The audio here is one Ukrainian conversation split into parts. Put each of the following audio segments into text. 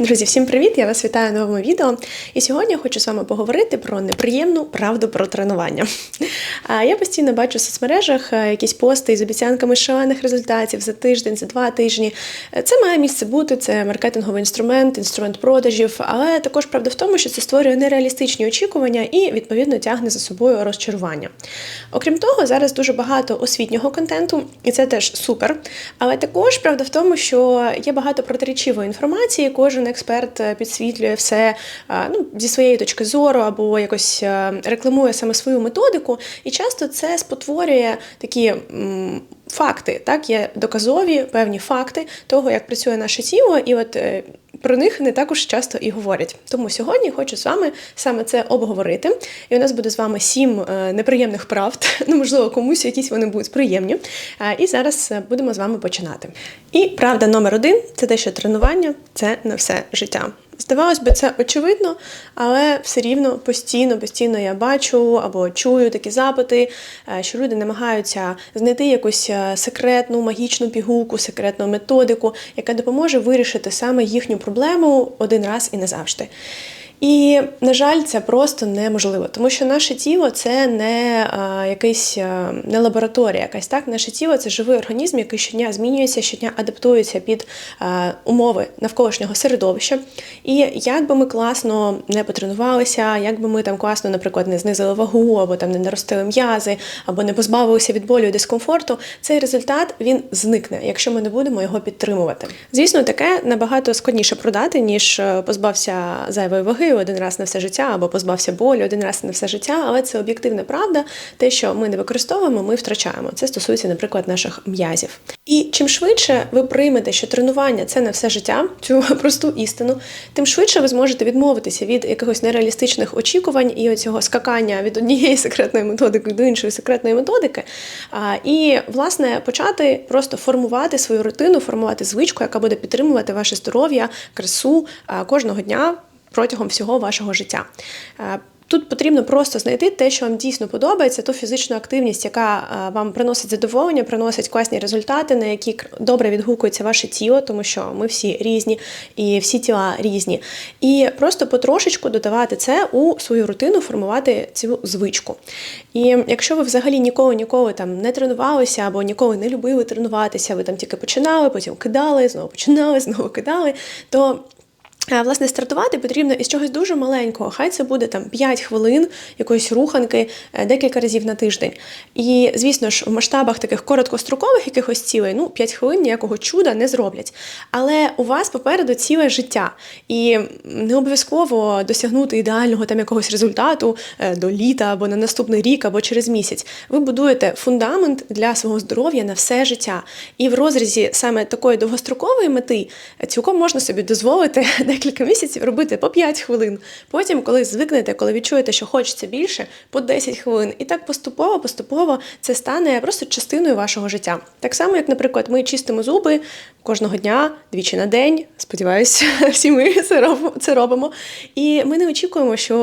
Друзі, всім привіт! Я вас вітаю в новому відео. І сьогодні я хочу з вами поговорити про неприємну правду про тренування. Я постійно бачу в соцмережах е, якісь пости з обіцянками шалених результатів за тиждень, за два тижні. Е, Це має місце бути, це маркетинговий інструмент, інструмент продажів, але також правда в тому, що це створює нереалістичні очікування і відповідно тягне за собою розчарування. Окрім того, зараз дуже багато освітнього контенту, і це теж супер. Але також правда в тому, що є багато протирічивої інформації. Кожен експерт е, підсвітлює все е, ну, зі своєї точки зору або якось е, рекламує саме свою методику. І часто це спотворює такі. Факти, так, є доказові певні факти того, як працює наше тіло, і от про них не також часто і говорять. Тому сьогодні хочу з вами саме це обговорити. І у нас буде з вами сім е, неприємних правд. Ну, можливо, комусь якісь вони будуть приємні. Е, І зараз е, будемо з вами починати. І правда номер один це те, що тренування це на все життя. Здавалось би, це очевидно, але все рівно постійно, постійно я бачу або чую такі запити, е, що люди намагаються знайти якусь е, секретну магічну пігулку, секретну методику, яка допоможе вирішити саме їхню проблему один раз і назавжди. І, на жаль, це просто неможливо, тому що наше тіло це не а, якийсь не лабораторія, якась так. Наше тіло це живий організм, який щодня змінюється, щодня адаптується під а, умови навколишнього середовища. І як би ми класно не потренувалися, як би ми там класно, наприклад, не знизили вагу, або там не наростили м'язи, або не позбавилися від болю і дискомфорту, цей результат він зникне, якщо ми не будемо його підтримувати. Звісно, таке набагато складніше продати, ніж е, позбався зайвої ваги один раз на все життя, або позбався болю один раз на все життя, але це об'єктивна правда. Те, що ми не використовуємо, ми втрачаємо. Це стосується, наприклад, наших м'язів. І чим швидше ви приймете, що тренування це не все життя, цю просту істину, тим швидше ви зможете відмовитися від якихось нереалістичних очікувань і оцього скакання від однієї секретної методики до іншої секретної методики. І, власне, почати просто формувати свою рутину, формувати звичку, яка буде підтримувати ваше здоров'я, красу кожного дня протягом всього вашого життя. Е, Тут потрібно просто знайти те, що вам дійсно подобається, ту фізичну активність, яка е, вам приносить задоволення, приносить класні результати, на які добре відгукується ваше тіло, тому що ми всі різні і всі тіла різні. І просто потрошечку додавати це у свою рутину, формувати цю звичку. І якщо ви взагалі ніколи ніколи там не тренувалися або ніколи не любили тренуватися, ви там тільки починали, потім кидали, знову починали, знову кидали, то Власне, стартувати потрібно із чогось дуже маленького. Хай це буде там 5 хвилин якоїсь руханки е, декілька разів на тиждень. І, звісно ж, в масштабах таких короткострокових якихось цілей, ну, 5 хвилин ніякого чуда не зроблять. Але у вас попереду ціле життя. І не обов'язково досягнути ідеального там якогось результату е, до літа або на наступний рік, або через місяць. Ви будуєте фундамент для свого здоров'я на все життя. І в розрізі саме такої довгострокової мети цілком можна собі дозволити декілька місяців робити по 5 хвилин. Потім, коли звикнете, коли відчуєте, що хочеться більше, по 10 хвилин. І так поступово, поступово це стане просто частиною вашого життя. Так само, як, наприклад, ми чистимо зуби кожного дня, двічі на день. Сподіваюся, всі ми це робимо. І ми не очікуємо, що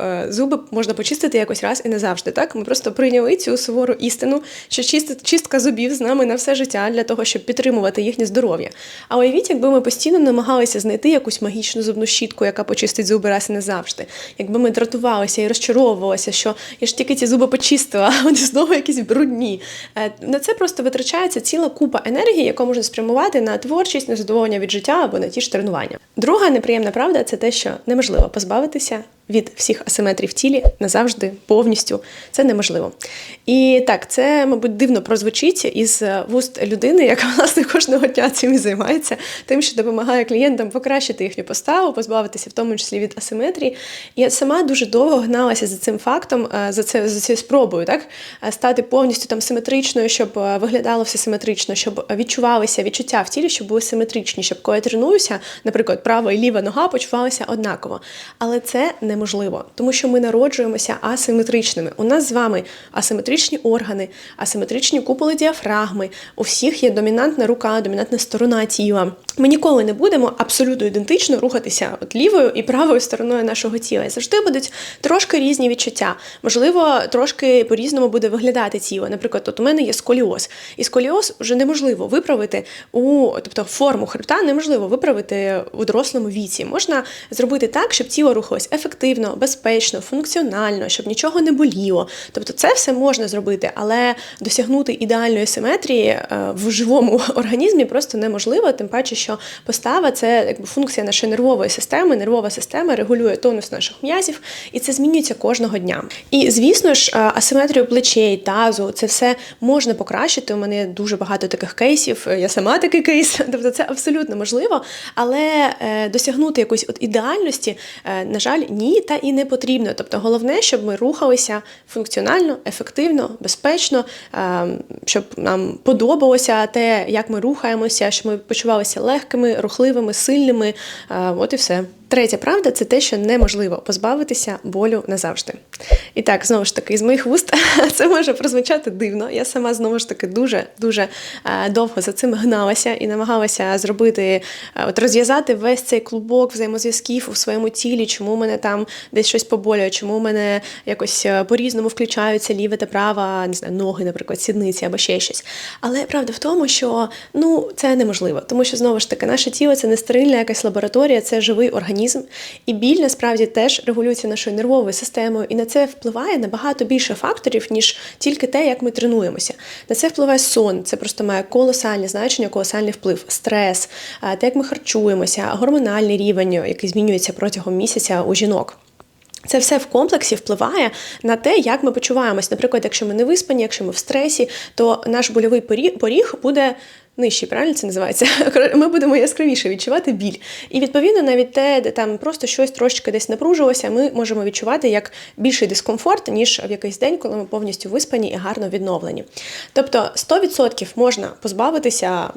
е, зуби можна почистити якось раз і назавжди. Так, ми просто прийняли цю сувору істину, що чистка зубів з нами на все життя для того, щоб підтримувати їхнє здоров'я. А уявіть, якби ми постійно намагалися знайти якусь магічну зубну щітку, яка почистить зуби раз і назавжди. Якби ми дратувалися і розчаровувалися, що я ж тільки ці зуби почистила, а вони знову якісь брудні. Е, На це просто витрачається ціла купа енергії, яку можна спрямувати на творчість, на задоволення від життя або на ті ж тренування. Друга неприємна правда це те, що неможливо позбавитися від всіх асиметрій в тілі назавжди, повністю. Це неможливо. І так, це, мабуть, дивно прозвучить із вуст людини, яка власне кожного дня цим і займається, тим, що допомагає клієнтам покращити їхню поставу, позбавитися в тому числі від асиметрії. Я сама дуже довго гналася за цим фактом, е, за це за цією спробою, так е, стати повністю там симетричною, щоб е, виглядало все симетрично, щоб відчувалися відчуття в тілі, щоб були симетричні, щоб коли я тренуюся, наприклад, права і ліва нога почувалися однаково. Але це неможливо неможливо, тому що ми народжуємося асиметричними. У нас з вами асиметричні органи, асиметричні куполи діафрагми. У всіх є домінантна рука, домінантна сторона тіла. Ми ніколи не будемо абсолютно ідентично рухатися от лівою і правою стороною нашого тіла. І завжди будуть трошки різні відчуття. Можливо, трошки по-різному буде виглядати тіло. Наприклад, от у мене є сколіоз. І сколіоз вже неможливо виправити у тобто форму хребта неможливо виправити у дорослому віці. Можна зробити так, щоб тіло рухалось ефективно, безпечно, функціонально, щоб нічого не боліло. Тобто, це все можна зробити, але досягнути ідеальної симетрії е, в живому організмі просто неможливо, тим паче, що постава це якби функція нашої нервової системи. Нервова система регулює тонус наших м'язів, і це змінюється кожного дня. І звісно ж, асиметрію плечей, тазу, це все можна покращити. У мене дуже багато таких кейсів. Я сама такий кейс, тобто це абсолютно можливо. Але е, досягнути якоїсь от ідеальності, е, на жаль, ні, та і не потрібно. Тобто, головне, щоб ми рухалися функціонально, ефективно, безпечно, е, щоб нам подобалося те, як ми рухаємося, щоб ми почувалися легкими, рухливими, сильними. От і все. Третя правда це те, що неможливо позбавитися болю назавжди. І так, знову ж таки, з моїх вуст це може прозвучати дивно. Я сама знову ж таки дуже дуже довго за цим гналася і намагалася зробити, е, от розв'язати весь цей клубок взаємозв'язків у своєму тілі, чому мене там десь щось поболює, чому мене якось е, по-різному включаються ліве та права, не знаю, ноги, наприклад, сідниці або ще щось. Але правда в тому, що ну це неможливо, тому що знову ж таки наше тіло це не стерильна якась лабораторія, це живий організм організм, і біль насправді теж регулюється нашою нервовою системою, і на це впливає набагато більше факторів, ніж тільки те, як ми тренуємося. На це впливає сон, це просто має колосальне значення, колосальний вплив, стрес, те, як ми харчуємося, гормональний рівень, який змінюється протягом місяця у жінок. Це все в комплексі впливає на те, як ми почуваємось. Наприклад, якщо ми не виспані, якщо ми в стресі, то наш больовий поріг буде нижчий, правильно це називається. Ми будемо яскравіше відчувати біль. І відповідно, навіть те, де там просто щось трошки десь напружилося, ми можемо відчувати як більший дискомфорт, ніж в якийсь день, коли ми повністю виспані і гарно відновлені. Тобто 100% можна позбавитися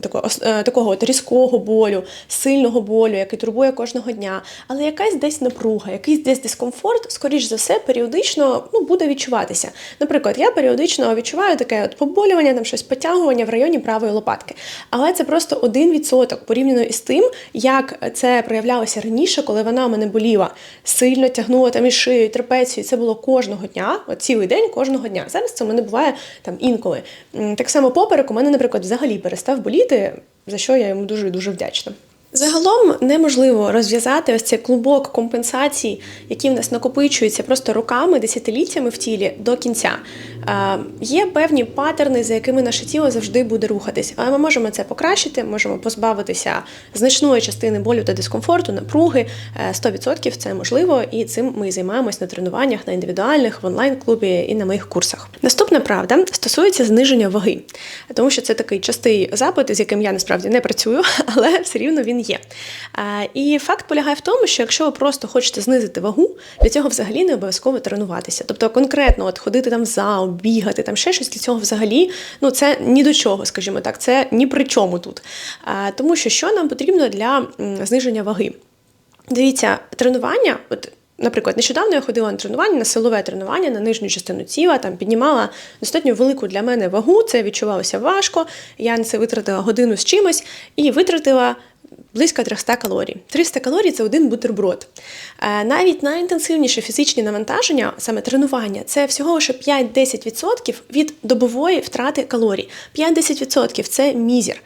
такого е, такого от різкого болю, сильного болю, який турбує кожного дня, але якась десь напруга, якийсь десь дискомфорт, скоріш за все, періодично ну, буде відчуватися. Наприклад, я періодично відчуваю таке от поболювання, там щось потягування в районі правої лопатки. Але це просто один відсоток порівняно із тим, як це проявлялося раніше, коли вона у мене боліла, сильно тягнула там і шию, і трапецію. Це було кожного дня, от цілий день кожного дня. Зараз це в мене буває там інколи. Так само поперек у мене, наприклад, взагалі перестав боліти робити, за що я йому дуже дуже вдячна. Загалом неможливо розв'язати ось цей клубок компенсацій, які в нас накопичуються просто роками, десятиліттями в тілі до кінця. Е, є певні паттерни, за якими наше тіло завжди буде рухатись, але ми можемо це покращити, можемо позбавитися значної частини болю та дискомфорту, напруги. 100% це можливо, і цим ми займаємось на тренуваннях, на індивідуальних, в онлайн-клубі і на моїх курсах. Наступна правда стосується зниження ваги, тому що це такий частий запит, з яким я насправді не працюю, але все рівно він є. І факт полягає в тому, що якщо ви просто хочете знизити вагу, для цього взагалі не обов'язково тренуватися. Тобто конкретно от ходити там в зал, бігати, там ще щось для цього взагалі, ну це ні до чого, скажімо так, це ні при чому тут. Тому що що нам потрібно для зниження ваги? Дивіться, тренування, от. Наприклад, нещодавно я ходила на тренування, на силове тренування, на нижню частину тіла, там піднімала достатньо велику для мене вагу, це відчувалося важко. Я на це витратила годину з чимось і витратила близько 300 калорій. 300 калорій це один бутерброд. Е, навіть найінтенсивніші фізичні навантаження, саме тренування, це всього лише 5-10% від добової втрати калорій. 5-10% це мізір.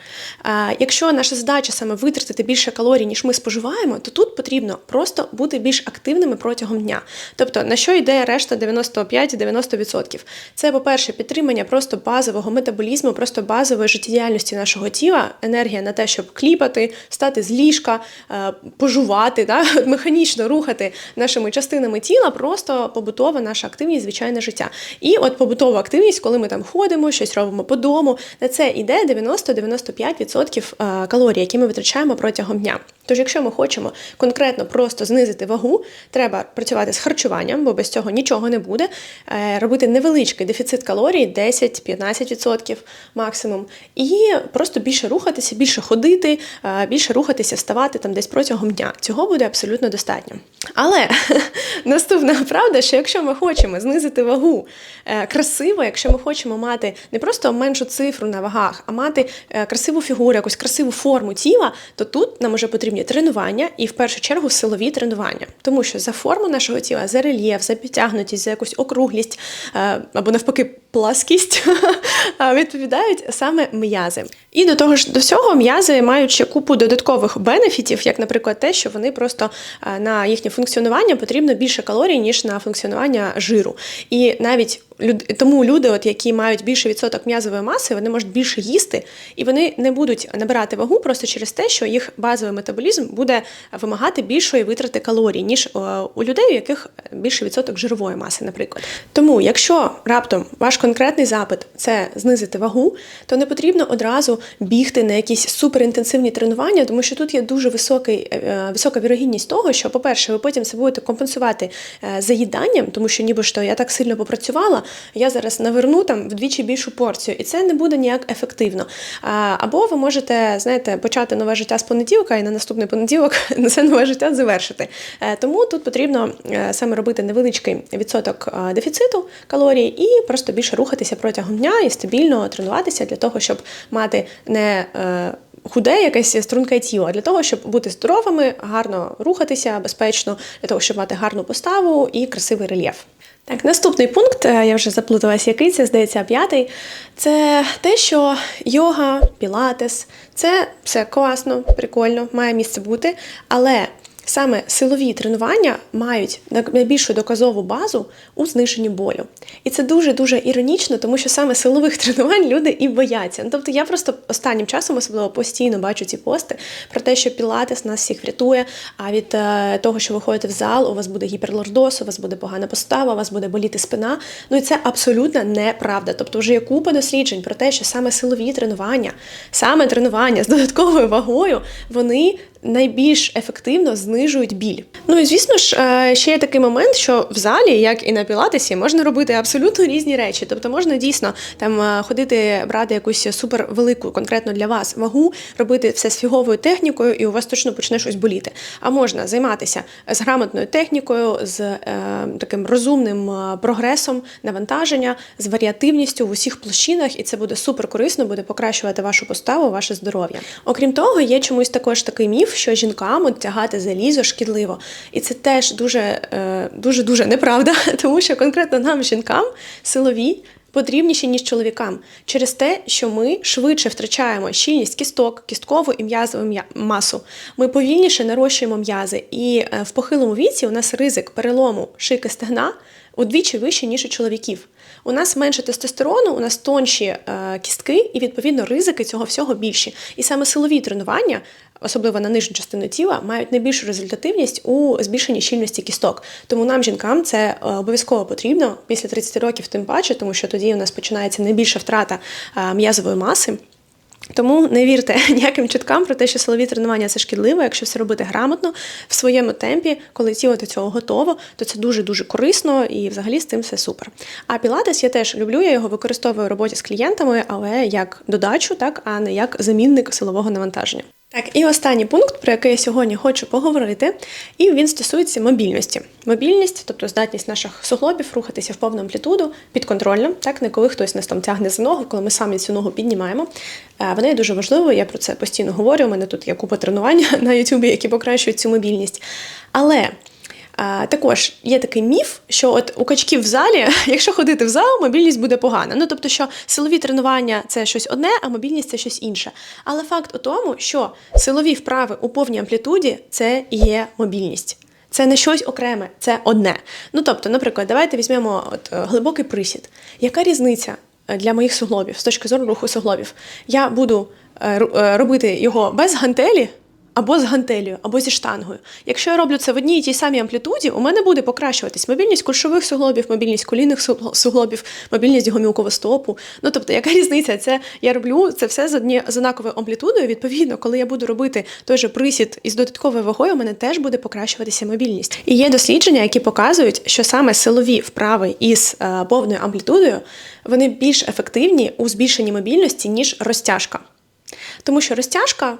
Е, якщо наша задача саме витратити більше калорій, ніж ми споживаємо, то тут потрібно просто бути більш активними протягом дня. Тобто, на що йде решта 95-90%? Це, по-перше, підтримання просто базового метаболізму, просто базової життєдіяльності нашого тіла, енергія на те, щоб кліпати, стати встати з ліжка, е, пожувати, да? механічно рухати нашими частинами тіла, просто побутова наша активність, звичайне життя. І от побутова активність, коли ми там ходимо, щось робимо по дому, на це йде 90-95% е, калорій, які ми витрачаємо протягом дня. Тож, якщо ми хочемо конкретно просто знизити вагу, треба працювати з харчуванням, бо без цього нічого не буде. Е, робити невеличкий дефіцит калорій 10-15% максимум, і просто більше рухатися, більше ходити, е, більше рухатися, вставати там десь протягом дня. Цього буде абсолютно достатньо. Але наступна правда, що якщо ми хочемо знизити вагу е, красиво, якщо ми хочемо мати не просто меншу цифру на вагах, а мати красиву фігуру, якусь красиву форму тіла, то тут нам уже потрібно потрібні тренування і в першу чергу силові тренування, тому що за форму нашого тіла, за рельєф, за підтягнутість, за якусь округлість е, або навпаки пласкість відповідають саме м'язи. І до того ж, до всього м'язи мають ще купу додаткових бенефітів, як, наприклад, те, що вони просто е, на їхнє функціонування потрібно більше калорій, ніж на функціонування жиру. І навіть тому люди, от які мають більший відсоток м'язової маси, вони можуть більше їсти, і вони не будуть набирати вагу просто через те, що їх базовий метаболізм буде вимагати більшої витрати калорій, ніж е, у людей, у яких більший відсоток жирової маси, наприклад. Тому, якщо раптом ваш конкретний запит це знизити вагу, то не потрібно одразу бігти на якісь суперінтенсивні тренування, тому що тут є дуже високий, е, висока вірогідність того, що, по-перше, ви потім це будете компенсувати е, заїданням, тому що ніби що я так сильно попрацювала я зараз наверну там вдвічі більшу порцію, і це не буде ніяк ефективно. Або ви можете, знаєте, почати нове життя з понеділка і на наступний понеділок це нове життя завершити. Е, тому тут потрібно е, саме робити невеличкий відсоток дефіциту калорій і просто більше рухатися протягом дня і стабільно тренуватися для того, щоб мати не е, Худе якесь струнке тіло для того, щоб бути здоровими, гарно рухатися безпечно, для того, щоб мати гарну поставу і красивий рельєф. Так, наступний пункт, е, я вже заплуталась, який це, здається, п'ятий. Це те, що йога, пілатес це все класно, прикольно, має місце бути. Але Саме силові тренування мають найбільшу доказову базу у зниженні болю. І це дуже-дуже іронічно, тому що саме силових тренувань люди і бояться. Ну, Тобто я просто останнім часом особливо постійно бачу ці пости про те, що пілатес нас всіх врятує, а від е, того, що ви ходите в зал, у вас буде гіперлордоз, у вас буде погана постава, у вас буде боліти спина. Ну і це абсолютно неправда. Тобто вже є купа досліджень про те, що саме силові тренування, саме тренування з додатковою вагою, вони найбільш ефективно знижують біль. Ну і звісно ж, е, ще є такий момент, що в залі, як і на пілатесі, можна робити абсолютно різні речі. Тобто можна дійсно там е, ходити, брати якусь супервелику, конкретно для вас вагу, робити все з фіговою технікою, і у вас точно почне щось боліти. А можна займатися з грамотною технікою, з е, таким розумним е, прогресом навантаження, з варіативністю в усіх площинах, і це буде супер корисно, буде покращувати вашу поставу, ваше здоров'я. Окрім того, є чомусь також такий міф що жінкам от тягати залізо шкідливо. І це теж дуже е, дуже дуже неправда, тому що конкретно нам, жінкам, силові. Потрібніші, ніж чоловікам, через те, що ми швидше втрачаємо щільність кісток, кісткову і м'язову масу. Ми повільніше нарощуємо м'язи, і е, в похилому віці у нас ризик перелому шийки стегна удвічі вищий, ніж у чоловіків. У нас менше тестостерону, у нас тонші е, кістки, і відповідно ризики цього всього більші. І саме силові тренування особливо на нижню частину тіла, мають найбільшу результативність у збільшенні щільності кісток. Тому нам, жінкам, це е, обов'язково потрібно після 30 років, тим паче, тому що тоді у нас починається найбільша втрата е, м'язової маси. Тому не вірте ніяким чуткам про те, що силові тренування це шкідливо. Якщо все робити грамотно в своєму темпі, коли тіло до цього готово, то це дуже дуже корисно і взагалі з цим все супер. А пілатес я теж люблю, я його використовую в роботі з клієнтами, але як додачу, так а не як замінник силового навантаження. Так, і останній пункт, про який я сьогодні хочу поговорити, і він стосується мобільності. Мобільність, тобто здатність наших суглобів рухатися в повну амплітуду підконтрольно, так не коли хтось нас там тягне за ногу, коли ми самі цю ногу піднімаємо. Е, вона є дуже важливою, я про це постійно говорю. У мене тут є купа тренувань на Ютубі, які покращують цю мобільність. Але а, Також є такий міф, що от у качків в залі, якщо ходити в зал, мобільність буде погана. Ну тобто, що силові тренування це щось одне, а мобільність це щось інше. Але факт у тому, що силові вправи у повній амплітуді це є мобільність. Це не щось окреме, це одне. Ну тобто, наприклад, давайте візьмемо от е, глибокий присід. Яка різниця е, для моїх суглобів з точки зору руху суглобів? Я буду е, робити його без гантелі або з гантелею, або зі штангою. Якщо я роблю це в одній і тій самій амплітуді, у мене буде покращуватись мобільність кульшових суглобів, мобільність колінних суглобів, мобільність гомілкового стопу. Ну тобто, яка різниця? Це я роблю це все з одні з однаковою амплітудою. Відповідно, коли я буду робити той же присід із додатковою вагою, у мене теж буде покращуватися мобільність. І є дослідження, які показують, що саме силові вправи із е, повною амплітудою вони більш ефективні у збільшенні мобільності ніж розтяжка. Тому що розтяжка.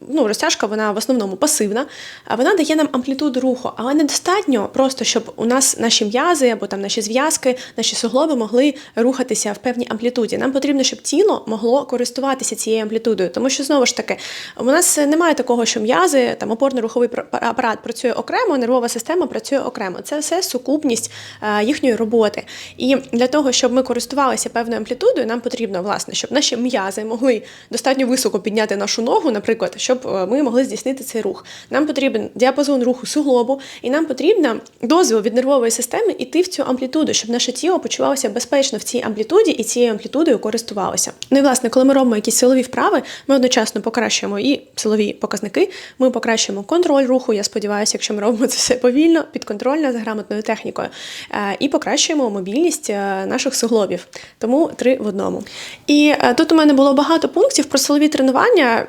Ну, розтяжка, вона в основному пасивна, а вона дає нам амплітуду руху, але недостатньо просто, щоб у нас наші м'язи або там наші зв'язки, наші суглоби могли рухатися в певній амплітуді. Нам потрібно, щоб тіло могло користуватися цією амплітудою. Тому що знову ж таки, у нас немає такого, що м'язи, там опорно-руховий апарат працює окремо, нервова система працює окремо. Це все сукупність е, їхньої роботи. І для того, щоб ми користувалися певною амплітудою, нам потрібно, власне, щоб наші м'язи могли достатньо високо підняти нашу ногу, наприклад, щоб е, ми могли здійснити цей рух. Нам потрібен діапазон руху суглобу, і нам потрібно дозвіл від нервової системи йти в цю амплітуду, щоб наше тіло почувалося безпечно в цій амплітуді і цією амплітудою користувалося. Ну і власне, коли ми робимо якісь силові вправи, ми одночасно покращуємо і силові показники. Ми покращуємо контроль руху. Я сподіваюся, якщо ми робимо це все повільно, підконтрольно, з грамотною технікою, Е, і покращуємо мобільність е, наших суглобів. Тому три в одному. І тут у мене було багато пунктів про силові тренування.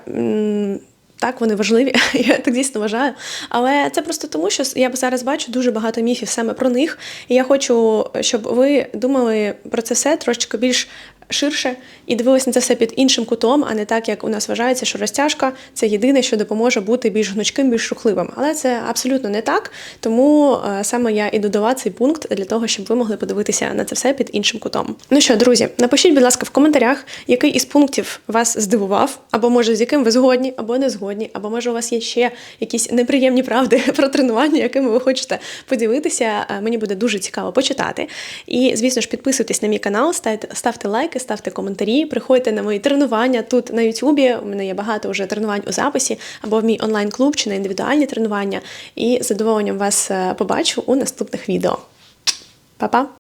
Так, вони важливі, я так дійсно вважаю. Але це просто тому, що я зараз бачу дуже багато міфів саме про них. І я хочу, щоб ви думали про це все трошечки більш ширше і дивились на це все під іншим кутом, а не так, як у нас вважається, що розтяжка це єдине, що допоможе бути більш гнучким, більш рухливим. Але це абсолютно не так. Тому е, саме я і додала цей пункт для того, щоб ви могли подивитися на це все під іншим кутом. Ну що, друзі, напишіть, будь ласка, в коментарях, який із пунктів вас здивував, або може з яким ви згодні, або не згодні, або може у вас є ще якісь неприємні правди про тренування, якими ви хочете поділитися. Е, Мені буде дуже цікаво почитати. І, звісно ж, підписуйтесь на мій канал, ставте, ставте лайки, ставте коментарі, приходьте на мої тренування тут на Ютубі. У мене є багато вже тренувань у записі, або в мій онлайн-клуб чи на індивідуальні тренування. І з задоволенням вас е, побачу у наступних відео. Па-па!